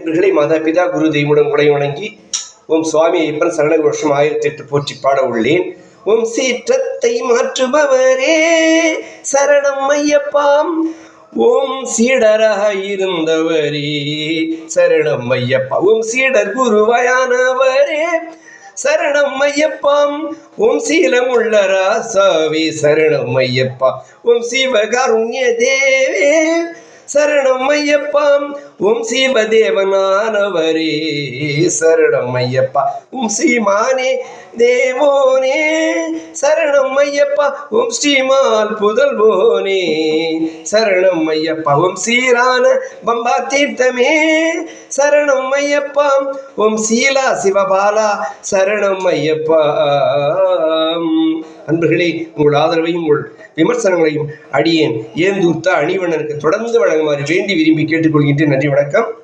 இவர்களை மாதா பிதா குரு தெய்வமுடன் உடை வணங்கி ஓம் சுவாமி ஐயப்பன் சரண வருஷம் ஆயிரத்தி எட்டு போற்றி பாட உள்ளேன். ஓம் சீற்றத்தை மாற்றுபவரே சரணம் ஐயப்பாம். ஓம் சீடராக இருந்தவரே சரணம் ஐயப்பா. ஓம் சீடர் குருவாயானவரே சரணம் ஐயப்பாம். ஓம் சீலமுள்ள ராசாவே சரணம் ஐயப்பா. ஓம் சிவகாருண்ய தேவே சரணம் ஐயப்பா ஓம் சிவதேவனானவரே சரணம் ஐயப்பா ஓம் ஸ்ரீமானே தேவோனே சரணம் ஐயப்பா ஓம் ஸ்ரீமால் புதல்வோனே சரணம் ஐயப்பா ஓம் சீரான பம்பா தீர்த்தமே சரணம் ஐயப்பா ஓம் சீலா சிவபாலா சரணம் ஐயப்பா அன்பர்களே உங்கள் ஆதரவையும் உங்கள் விமர்சனங்களையும் அடியேன். ஏந்தூர்த்த அணிவண்ணனுக்கு தொடர்ந்து வழங்குமாறு வேண்டி விரும்பி கேட்டுக்கொள்கின்றேன். நன்றி வணக்கம்.